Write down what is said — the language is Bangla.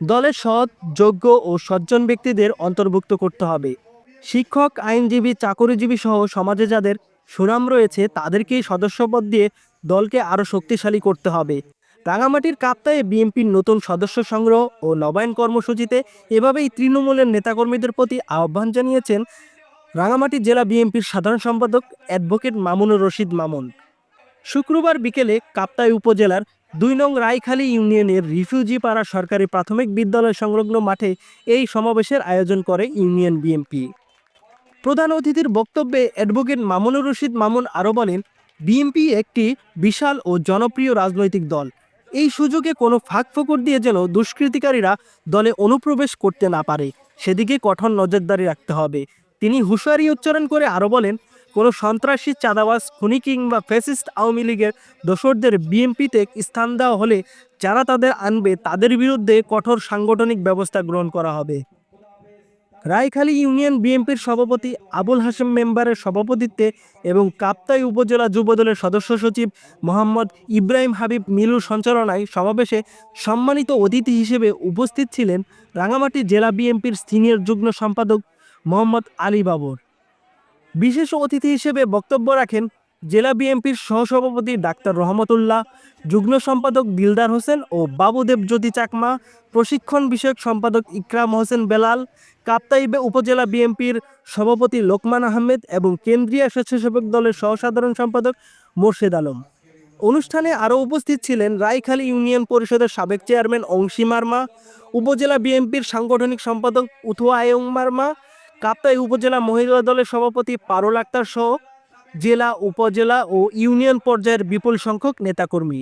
দলে সৎ, যোগ্য ও সজ্জন ব্যক্তিদের অন্তর্ভুক্ত করতে হবে। শিক্ষক, আইনজীবী, চাকরিজীবী সহ সমাজে যাদের সুনাম রয়েছে, তাদেরকেই সদস্যপদ দিয়ে দলকে আরও শক্তিশালী করতে হবে। রাঙামাটির কাপ্তায় বিএনপির নতুন সদস্য সংগ্রহ ও নবায়ন কর্মসূচিতে এভাবেই তৃণমূলের নেতাকর্মীদের প্রতি আহ্বান জানিয়েছেন রাঙামাটি জেলা বিএনপির সাধারণ সম্পাদক অ্যাডভোকেট মামুনুর রশিদ মামুন। শুক্রবার বিকেলে কাপ্তাই উপজেলার দুই নং রায়খালী ইউনিয়নের রিফিউজি পাড়া সরকারি প্রাথমিক বিদ্যালয় সংলগ্ন মাঠে এই সমাবেশের আয়োজন করে ইউনিয়ন বিএনপি। প্রধান অতিথির বক্তব্যে অ্যাডভোকেট মামুনুর রশিদ মামুন আরও বলেন, বিএনপি একটি বিশাল ও জনপ্রিয় রাজনৈতিক দল। এই সুযোগে কোনো ফাঁক ফোকর দিয়ে যেন দুষ্কৃতিকারীরা দলে অনুপ্রবেশ করতে না পারে, সেদিকে কঠোর নজরদারি রাখতে হবে। তিনি হুঁশিয়ারি উচ্চারণ করে আরও বলেন কোনো সন্ত্রাসী, চাঁদাবাজ, খুনি কিংবা ফ্যাসিস্ট আওয়ামী লীগের দোসরদের বিএনপিতে স্থান দেওয়া হলে যারা তাদের আনবে, তাদের বিরুদ্ধে কঠোর সাংগঠনিক ব্যবস্থা গ্রহণ করা হবে। রায়খালী ইউনিয়ন বিএনপির সভাপতি আবুল হাশেম মেম্বারের সভাপতিত্বে এবং কাপ্তাই উপজেলা যুবদলের সদস্য সচিব মোহাম্মদ ইব্রাহিম হাবিব মিলুর সঞ্চালনায় সমাবেশে সম্মানিত অতিথি হিসেবে উপস্থিত ছিলেন রাঙামাটি জেলা বিএনপির সিনিয়র যুগ্ম সম্পাদক মোহাম্মদ আলী বাবর। বিশেষ অতিথি হিসেবে বক্তব্য রাখেন জেলা বিএনপির সহসভাপতি ডাক্তার রহমতুল্লাহ, যুগ্ম সম্পাদক দিলদার হোসেন ও বাবুদেব জ্যোতি চাকমা, প্রশিক্ষণ বিষয়ক সম্পাদক ইকরাম হোসেন বেলাল, কাপ্তাইবে উপজেলা বিএনপির সভাপতি লোকমান আহমেদ এবং কেন্দ্রীয় স্বেচ্ছাসেবক দলের সহসাধারণ সম্পাদক মোর্শেদ আলম। অনুষ্ঠানে আরও উপস্থিত ছিলেন রায়খালী ইউনিয়ন পরিষদের সাবেক চেয়ারম্যান অংশী মার্মা, উপজেলা বিএনপির সাংগঠনিক সম্পাদক উথুয়া আয়ং মার্মা কাপ্তাই উপজেলা মহিলা দলের সভাপতি পারুল আক্তার সহ জেলা, উপজেলা ও ইউনিয়ন পর্যায়ের বিপুল সংখ্যক নেতাকর্মী।